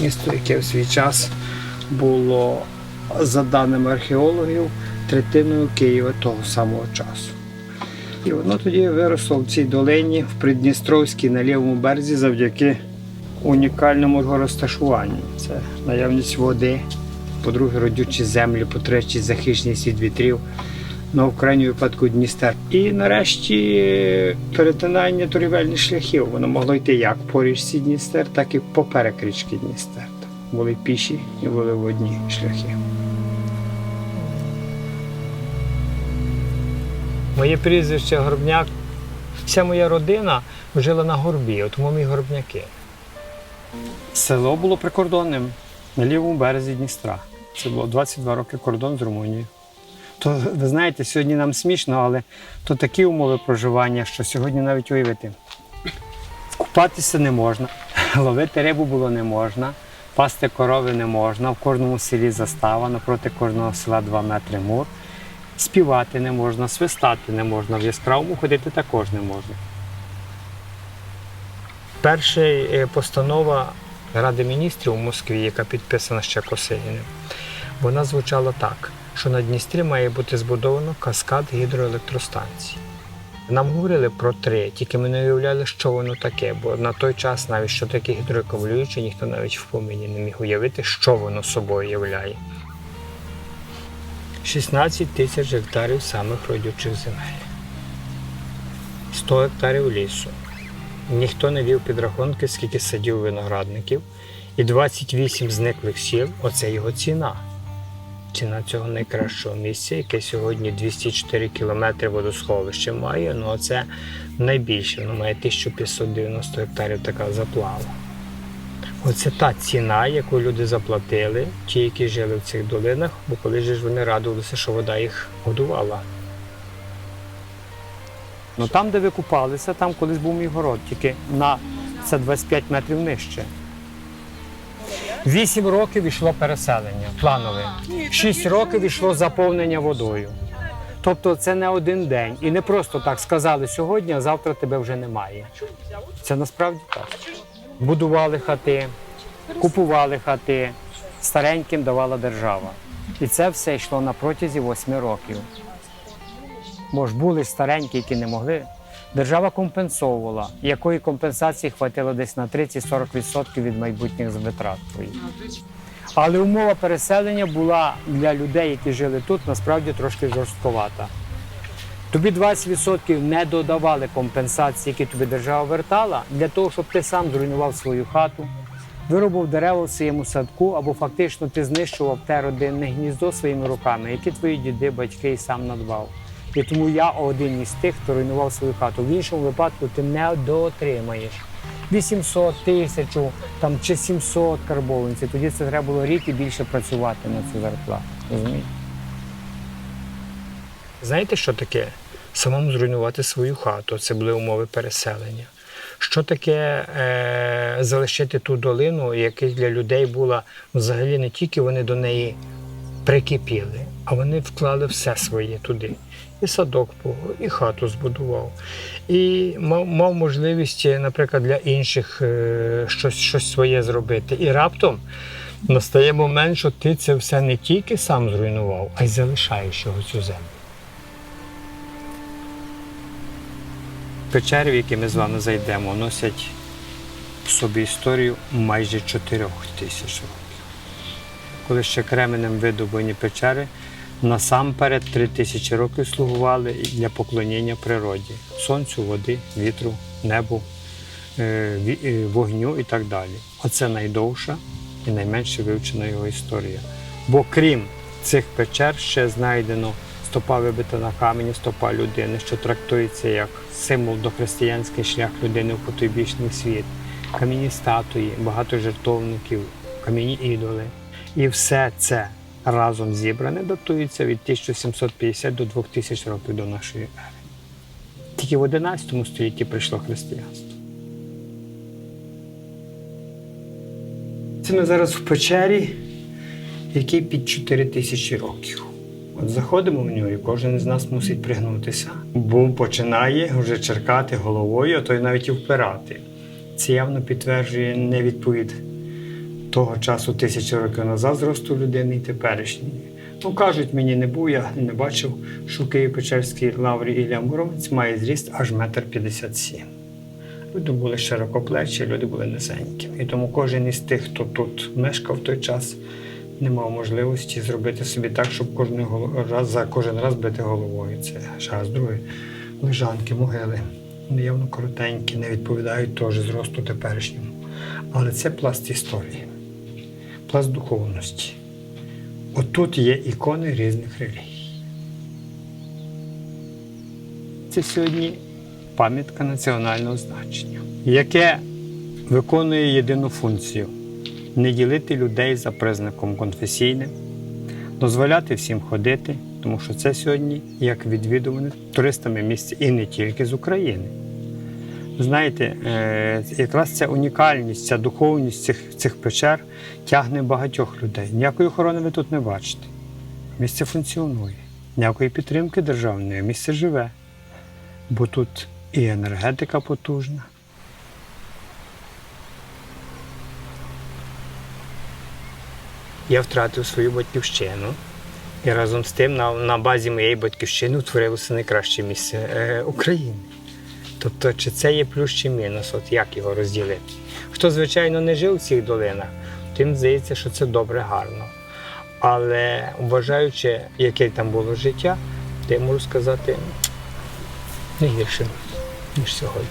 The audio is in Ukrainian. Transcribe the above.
місто, яке в свій час було, за даними археологів, третиною Києва того самого часу. І воно тоді виросло в цій долині в Придністровській на лівому березі завдяки унікальному його розташуванню. Це наявність води, по-друге, родючі землі, по-третє, захищеність від вітрів. Ну, в крайньому випадку Дністер. І нарешті перетинання торгівельних шляхів. Воно могло йти як по річці Дністер, так і поперек річки Дністер. Були піші і були водні шляхи. Моє прізвище Горбняк. Вся моя родина жила на горбі, тому мій горбняки. Село було прикордонним на лівому березі Дністра. Це було 22 роки кордон з Румунією. То ви знаєте, сьогодні нам смішно, але то такі умови проживання, що сьогодні навіть уявити. Купатися не можна, ловити рибу було не можна, пасти корови не можна, в кожному селі застава, напроти кожного села 2 метри мур. Співати не можна, свистати не можна, в яскравому ходити також не можна. Перша е, постанова Ради міністрів у Москві, яка підписана ще Косиніним, вона звучала так, що на Дністрі має бути збудовано каскад гідроелектростанцій. Нам говорили про три, тільки ми не уявляли, що воно таке, бо на той час навіть що таке гідроакумулююче, ніхто навіть в помині не міг уявити, що воно собою являє. 16 тисяч гектарів самих родючих земель, 100 гектарів лісу. Ніхто не вів підрахунки, скільки садів виноградників, і 28 зниклих сіл оце його ціна. Ціна цього найкращого місця, яке сьогодні 204 кілометри водосховища має. Ну це найбільше, воно має 1590 гектарів така заплава. Оце та ціна, яку люди заплатили, ті, які жили в цих долинах, бо коли ж вони радувалися, що вода їх годувала. Ну там, де ви купалися, там колись був мій город, тільки на це 25 метрів нижче. Вісім років йшло переселення планове. Шість років йшло заповнення водою. Тобто це не один день. І не просто так сказали сьогодні, а завтра тебе вже немає. Це насправді так. Будували хати, купували хати, стареньким давала держава. І це все йшло на протязі восьми років. Бо ж були старенькі, які не могли. Держава компенсовувала, якої компенсації хватило десь на 30-40% від майбутніх витрат. Але умова переселення була для людей, які жили тут, насправді трошки жорстковата. Тобі 20% не додавали компенсації, які тобі держава вертала, для того, щоб ти сам зруйнував свою хату, виробив дерева в своєму садку, або фактично ти знищував те родинне гніздо своїми руками, які твої діди, батьки і сам надбав. І тому я один із тих, хто руйнував свою хату. В іншому випадку ти не доотримаєш 800, тисячу там, чи 700 карбованців. Тоді це треба було рік і більше працювати на цю зарплату. Розумієте? Знаєте, що таке? Самому зруйнувати свою хату. Це були умови переселення. Що таке е, залишити ту долину, яка для людей була взагалі не тільки вони до неї прикипіли, а вони вклали все своє туди. І садок і хату збудував. І мав, мав можливість, наприклад, для інших е, щось, щось своє зробити. І раптом настає момент, що ти це все не тільки сам зруйнував, а й залишаєш його цю землю. Печери, в які ми з вами зайдемо, носять в собі історію майже 4 тисяч років. Коли ще кременем видобувані печери, насамперед 3 тисячі років слугували для поклоніння природі, сонцю, води, вітру, небу, е, е, вогню і так далі. Оце найдовша і найменше вивчена його історія. Бо крім цих печер ще знайдено стопа вибита на камені, стопа людини, що трактується як символ дохристиянський шлях людини в потойбічний світ, кам'яні статуї, багато жертовників, кам'яні ідоли. І все це разом зібране датується від 1750 до 2000 років до нашої ери. Тільки в 11 столітті прийшло християнство. Це ми зараз в печері, який під 4 тисячі років. От заходимо в нього, і кожен з нас мусить пригнутися, бо починає вже черкати головою, а то й навіть і впирати. Це явно підтверджує невідповідь того часу, тисячі років назад, зросту людини і теперішньої. Ну, кажуть, мені не був, я не бачив, що в Києво-Печерській лаврі Ілля Муромець має зріст аж метр п'ятдесят сім. Люди були широкоплечі, люди були низенькими. І тому кожен із тих, хто тут мешкав в той час, не мав можливості зробити собі так, щоб кожен раз за кожен раз бити головою. Це раз, друге. Лежанки, могили. Явно коротенькі, не відповідають теж зросту теперішньому. Але це пласт історії, пласт духовності. Отут є ікони різних релігій. Це сьогодні пам'ятка національного значення, яке виконує єдину функцію не ділити людей за признаком конфесійним, дозволяти всім ходити, тому що це сьогодні як відвідуване туристами місце і не тільки з України. Знаєте, е, якраз ця унікальність, ця духовність цих, цих печер тягне багатьох людей. Ніякої охорони ви тут не бачите. Місце функціонує, ніякої підтримки державної, місце живе. Бо тут і енергетика потужна. Я втратив свою батьківщину. І разом з тим на, на базі моєї батьківщини утворилося найкраще місце е, України. Тобто, чи це є плюс чи мінус, от як його розділити? Хто, звичайно, не жив у цих долинах, тим здається, що це добре, гарно. Але вважаючи, яке там було життя, я можу сказати не гірше, ніж сьогодні.